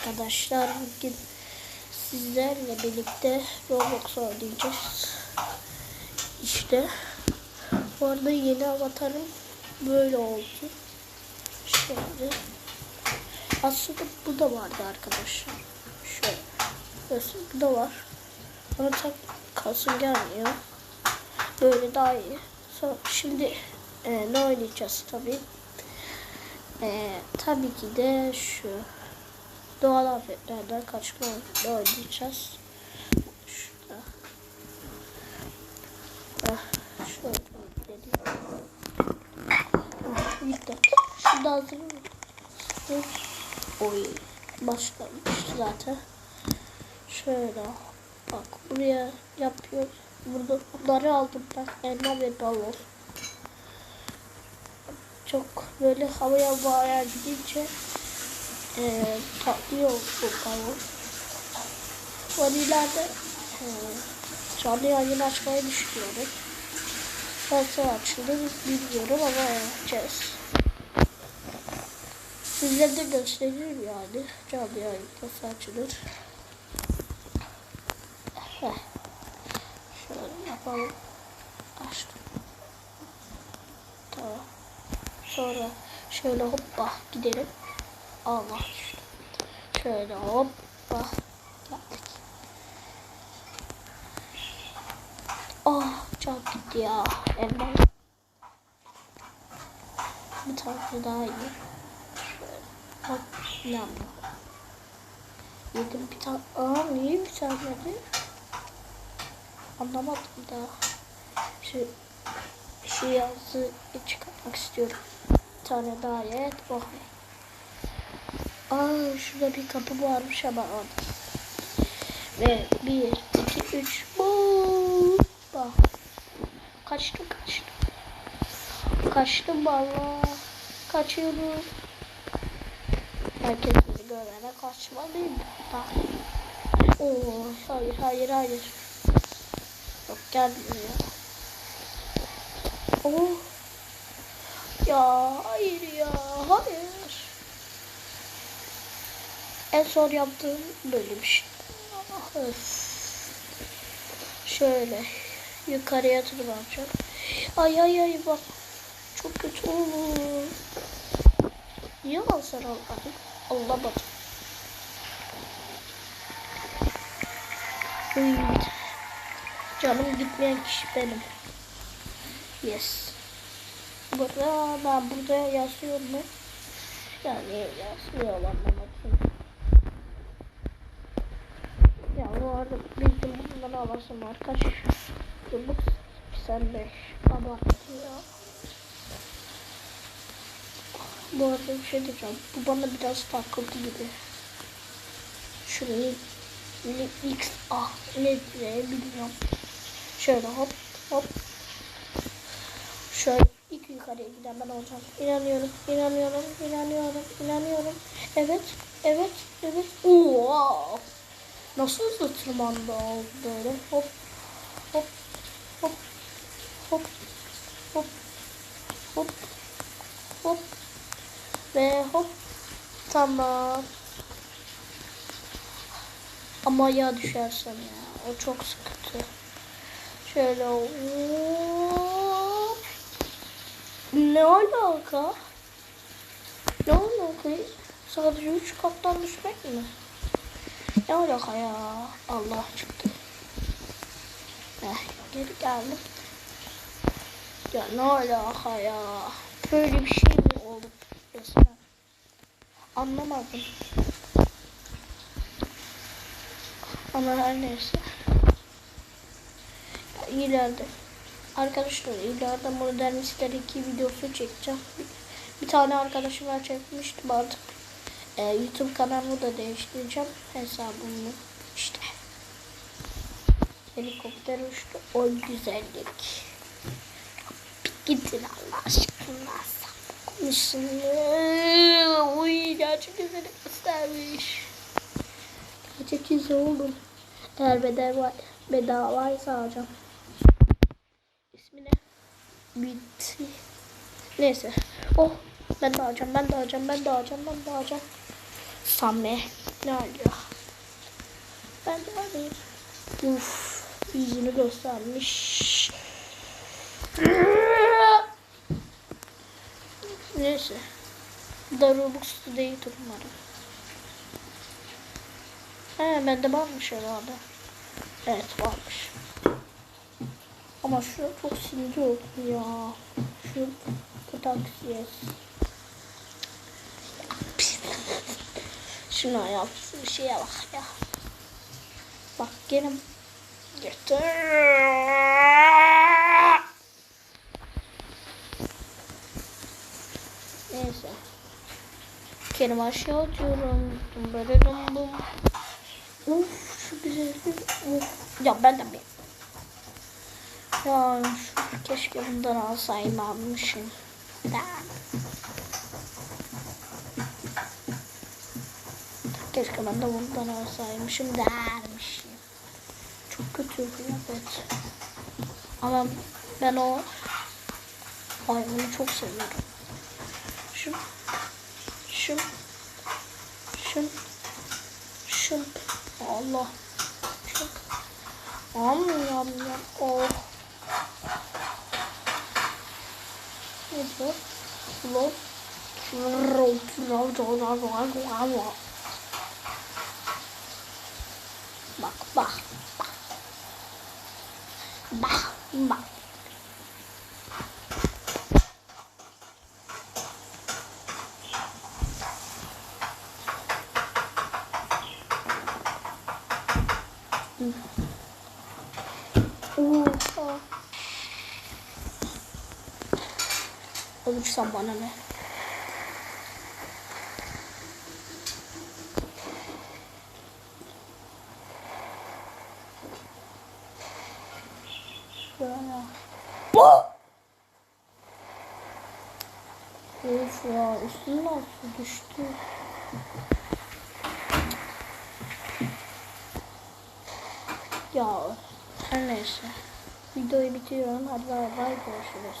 arkadaşlar. Bugün sizlerle birlikte Roblox oynayacağız. İşte. Bu arada yeni avatarım böyle oldu. Şöyle. Aslında bu da vardı arkadaşlar. Şöyle. Mesela bu da var. Ama tak kalsın gelmiyor. Böyle daha iyi. Sonra, şimdi e, ne oynayacağız tabii. E, tabii ki de şu doğal afetlerden kaçma oyunu oynayacağız. Şurada. Ah, şöyle gidelim. Ah, Bitti. Şimdi hazır mısınız? Oy. Başlamış zaten. Şöyle. Bak buraya yapıyor. Burada bunları aldım ben. Elma ve balon. Çok böyle havaya bağıra gidince e, tatlıyor bu balon. Ben ileride e, canlı yayın açmayı düşünüyorum. Nasıl açılır bilmiyorum ama yapacağız. Sizlere de gösteririm yani. Canlı yayın nasıl açılır. Şöyle yapalım. Açtım. Tamam. Sonra şöyle hoppa gidelim. Allah. Şöyle hoppa geldik. Oh çok gitti ya. Elma. Bir tane daha iyi. Şöyle hop lamba. Yedim bir tane. Aa niye bir tane dedi? Anlamadım da. Şu şu yazı çıkartmak istiyorum. Bir tane daha et. Oh. Aa şurada bir kapı varmış ama. Ve bir, iki, üç. Bak. Kaçtım kaçtım. Kaçtım valla. Kaçıyorum. Herkes beni görene kaçmalıyım. Bak. Oo, hayır hayır hayır. Yok gelmiyor ya. Oh. Ya hayır ya hayır. En son yaptığım bölüm. Ah, öf. Şöyle yukarıya tırmanacağım. Ay ay ay bak. Çok kötü olur. Niye hasar almadım? Alamadım. Uy. Canım gitmeyen kişi benim. Yes. Burada ben burada yazıyorum mu? Yani yazmıyor anlamadım. Ya bu arada bizim bunları alasım var. Kaç yıllık? 85. Abartı ya. Bu arada bir şey diyeceğim. Bu bana biraz takıldı gibi. Şurayı x ah ne diye bilmiyorum. Şöyle hop hop. Şöyle ilk yukarıya giden ben olacağım. İnanıyorum, inanıyorum, inanıyorum, inanıyorum. Evet, evet, evet. Oo! Nasıl hızlı tırmandı o böyle? Hop, hop, hop, hop, hop, hop, hop. Ve hop. Tamam. Ama ya düşersem ya. O çok sıkıntı. Şöyle hop. Ne alaka? Ne alaka? Sadece üç kattan düşmek mi? Ne alaka ya? Allah çıktı. Eh, geri geldim. Ya ne alaka ya? Böyle bir şey mi oldu? Anlamadım. Ama her neyse. Ya, ileride. Arkadaşlar ileride Modern 2 videosu çekeceğim. Bir, tane arkadaşıma çekmiştim artık. Ee, YouTube kanalımı da değiştireceğim. Hesabımı işte. Helikopter uçtu. O güzellik. Gidin Allah aşkına. Konuşsun. Uy gerçek güzellik göstermiş. Gerçek yüzü oğlum. Eğer bedava, bedavaysa alacağım. İsmi ne? Bitti. Neyse. Oh ben de alacağım, ben de alacağım, ben de alacağım, ben de alacağım. Samme. Ne oluyor? Ben de alayım. Uf, yüzünü göstermiş. Neyse. Daruluksuz değildir umarım. He bende varmış herhalde. Evet varmış. Ama şu çok sinir oldu ya. Şu kıtaksiyes. Şuna yaptığı şeye bak ya. Bak gene getir. Neyse. Kendimi aşağı atıyorum. Böyle dum dum. Uf şu güzel. Uf. Ya ben de bir. Ya şu, keşke bundan alsaydım almışım. Ben. Keşke ben de bundan alsaymışım dermişim. Çok kötü kıyafet. Ama ben o hayvanı çok seviyorum. Şu, şu, şu, şu. Allah. Şu. Am yam yam. Oh. Ne bu? Lo. Ro, ro, ro, ro, ro, ro, ro. Bak bak bak. Bak bak. Oha. Olursam bana ne? Şöyle. Of ya üstünden su düştü. Ya her neyse. Videoyu bitiriyorum. Hadi bay bay görüşürüz.